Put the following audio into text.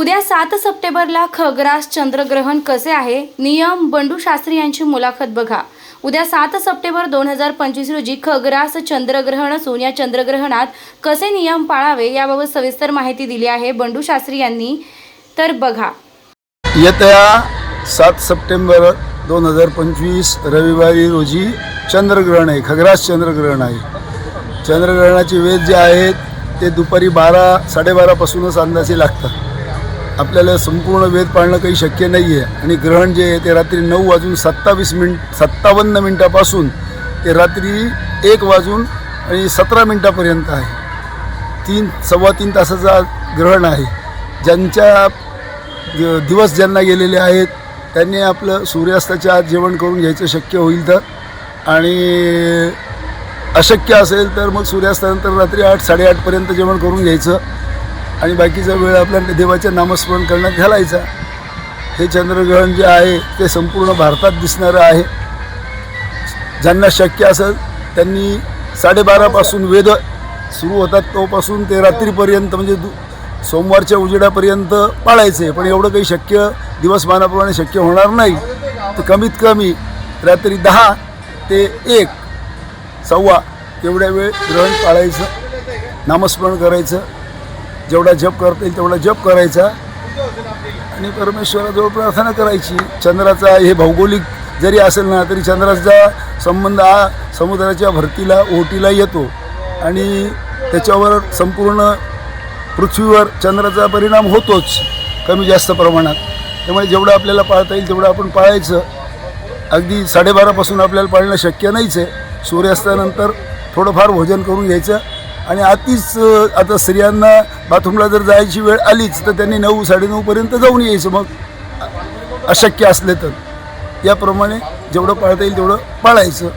उद्या सात सप्टेंबरला खग्रास चंद्रग्रहण कसे आहे? नियम बंडू शास्त्री यांची मुलाखत बघा. उद्या सात सप्टेंबर दोन हजार पंचवीस रोजी खग्रास चंद्रग्रहण असून या चंद्रग्रहणात कसे नियम पाळावे याबाबत सविस्तर माहिती दिली आहे बंडू शास्त्री यांनी. तर बघा. येत्या सात सप्टेंबर दोन हजार पंचवीस रविवारी रोजी चंद्रग्रहण आहे खग्रास चंद्रग्रहण आहे. चंद्रग्रहणाचे वेध जे आहेत ते दुपारी बारा साडेबारापासूनच अंदाजे लागतात. आपल्याला संपूर्ण वेध पाळणं काही शक्य नाही आहे आणि ग्रहण जे आहे ते रात्री नऊ वाजून सत्तावीस मिनिट सत्तावन्न मिनटापासून ते रात्री एक वाजून आणि सतरा मिनटापर्यंत आहे. तीन सव्वा तीन तासाचा ग्रहण आहे. ज्यांच्या दिवस ज्यांना गेलेले आहेत त्यांनी आपलं सूर्यास्ताच्या आत जेवण करून घ्यायचं शक्य होईल तर. आणि अशक्य असेल तर मग सूर्यास्तानंतर रात्री आठ साडेआठपर्यंत जेवण करून घ्यायचं. आणि बाकीचा वेळ आपल्या देवाच्या नामस्मरण करण्यात घालायचा. हे चंद्रग्रहण जे आहे ते संपूर्ण भारतात दिसणारं आहे. ज्यांना शक्य असेल त्यांनी साडेबारापासून वेद सुरू होतात तोपासून ते रात्रीपर्यंत म्हणजे दु सोमवारच्या उजेडापर्यंत पाळायचे. पण एवढं काही शक्य दिवसमानाप्रमाणे शक्य होणार नाही. तर कमीत कमी रात्री दहा ते एक सव्वा एवढ्या वेळ ग्रहण पाळायचं नामस्मरण करायचं. जेवढा जप करता येईल तेवढा जप करायचा. आणि परमेश्वराजवळ प्रार्थना करायची चंद्राचा हे भौगोलिक जरी असेल ना तरी चंद्राचा संबंध हा समुद्राच्या भरतीला ओहोटीला येतो. आणि त्याच्यावर संपूर्ण पृथ्वीवर चंद्राचा परिणाम होतोच कमी जास्त प्रमाणात. त्यामुळे जेवढं आपल्याला पाळता येईल तेवढं आपण पाळायचं. अगदी साडेबारापासून आपल्याला पाळणं शक्य नाहीच आहे. सूर्यास्तानंतर थोडंफार भोजन करून घ्यायचं. आणि आधीच आता स्त्रियांना बाथरूमला जर जायची वेळ आलीच तर त्यांनी नऊ साडेनऊपर्यंत जाऊन यायचं मग. अशक्य असले तर. याप्रमाणे जेवढं पाळता येईल तेवढं पाळायचं.